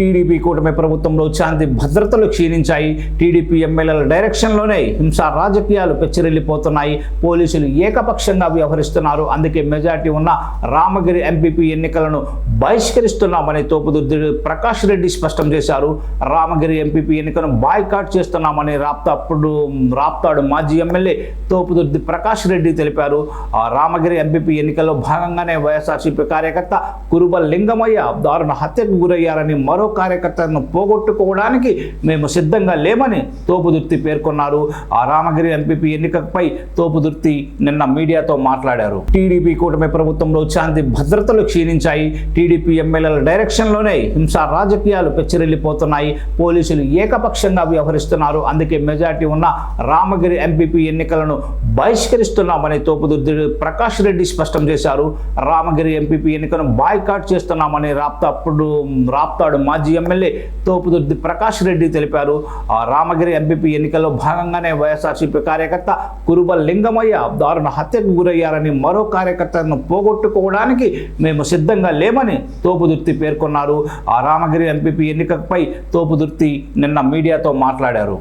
TDP కూటమి ప్రభుత్వంలో శాంతి భద్రతలు క్షీణించాయి. టీడీపీ ఎమ్మెల్యేల డైరెక్షన్లోనే హింసా రాజకీయాలు పెచ్చిరెళ్ళిపోతున్నాయి పోలీసులు ఏకపక్షంగా వ్యవహరిస్తున్నారు. అందుకే మెజార్టీ ఉన్న రామగిరి ఎంపీపీ ఎన్నికలను బహిష్కరిస్తున్నామని తోపుదుర్తి ప్రకాష్ రెడ్డి స్పష్టం చేశారు. రామగిరి ఎంపీపీ ఎన్నికను బాయ్కాట్ చేస్తున్నామని రాప్తాప్పుడు రాప్తాడు మాజీ ఎమ్మెల్యే తోపుదుర్తి ప్రకాష్ రెడ్డి తెలిపారు. ఆ రామగిరి ఎంపీపీ ఎన్నికల్లో భాగంగానే వైఎస్ఆర్సీపీ కార్యకర్త కురుబ లింగమయ్య దారుణ హత్యకు గురయ్యారని మరో కార్యకర్తలను పోగొట్టుకోవడానికి మేము సిద్ధంగా లేమని తోపుదుర్తి పేర్కొన్నారు. ఆ రామగిరి ఎంపీపీ ఎన్నికపై తోపుదుర్తి నిన్న మీడియాతో మాట్లాడారు. టీడీపీ కూటమి ప్రభుత్వంలో శాంతి భద్రతలు క్షీణించాయి. టీడీపీ ఎమ్మెల్యేల డైరెక్షన్లోనే హింసా రాజకీయాలు పెచ్చిరెల్లిపోతున్నాయి. పోలీసులు ఏకపక్షంగా వ్యవహరిస్తున్నారు. అందుకే మెజార్టీ ఉన్న రామగిరి ఎంపీపీ ఎన్నికలను బహిష్కరిస్తున్నామని తోపుదుర్తి ప్రకాష్ రెడ్డి స్పష్టం చేశారు. రామగిరి ఎంపీపీ ఎన్నికను బాయ్కాట్ చేస్తున్నామని రాప్తాప్పుడు రాప్తాడు మాజీ ఎమ్మెల్యే తోపుదుర్తి ప్రకాష్ రెడ్డి తెలిపారు. ఆ రామగిరి ఎంపీపీ ఎన్నికల్లో భాగంగానే వైఎస్ఆర్సీపీ కార్యకర్త కురుబ లింగమయ్య దారుణ హత్యకు గురయ్యారని మరో కార్యకర్తలను పోగొట్టుకోవడానికి మేము సిద్ధంగా లేమని తోపుదుర్తి పేర్కొన్నారు. ఆ రామగిరి ఎంపీపీ ఎన్నికపై తోపుదుర్తి నిన్న మీడియాతో మాట్లాడారు.